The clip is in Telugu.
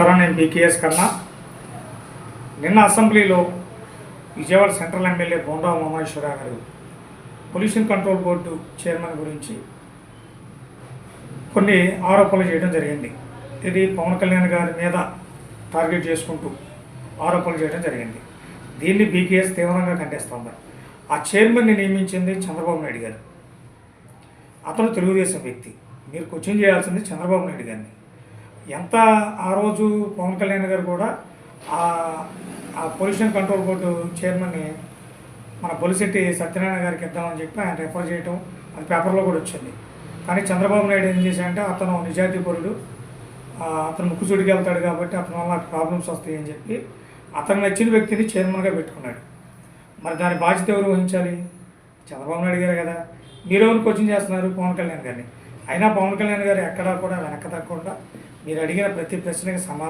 నేను బీకేఎస్ కన్నా నిన్న అసెంబ్లీలో Vijayawada central MLA Bonda Umamaheswara Rao pollution control board chairman గురించి కొన్ని ఆరోపణలు చేయడం జరిగింది. ఇది పవన్ కళ్యాణ్ గారి మీద టార్గెట్ చేసుకుంటూ ఆరోపణలు చేయడం జరిగింది. దీన్ని బీకేఎస్ తీవ్రంగా ఖండిస్తోంది ఆ చైర్మన్ని నియమించింది చంద్రబాబు నాయుడు గారు. అతను తెలుగుదేశం వ్యక్తి. మీరు క్వశ్చన్ చేయాల్సింది చంద్రబాబు నాయుడు గారిని. ఎంత ఆ రోజు పవన్ కళ్యాణ్ గారు కూడా ఆ పొల్యూషన్ కంట్రోల్ బోర్డు చైర్మన్ని మన బొలిశెట్టి సత్యనారాయణ గారికి ఇద్దామని చెప్పి ఆయన రెఫర్ చేయటం అది పేపర్లో కూడా వచ్చింది. కానీ చంద్రబాబు నాయుడు ఏం చేశాడంటే అతను నిజాయితీ పరుడు అతను ముక్కు వెళ్తాడు కాబట్టి అతని వల్ల ప్రాబ్లమ్స్ వస్తాయి అని చెప్పి అతను నచ్చిన వ్యక్తిని చైర్మన్గా పెట్టుకున్నాడు. మరి దాని బాధ్యత ఎవరు వహించాలి? చంద్రబాబు నాయుడు గారు కదా. మీరెవరు కోచింగ్ చేస్తున్నారు? పవన్ కళ్యాణ్ గారిని. అయినా పవన్ కళ్యాణ్ గారు ఎక్కడా కూడా వెనక తగ్గకుండా మీరు అడిగిన ప్రతి ప్రశ్నకి సమాధానం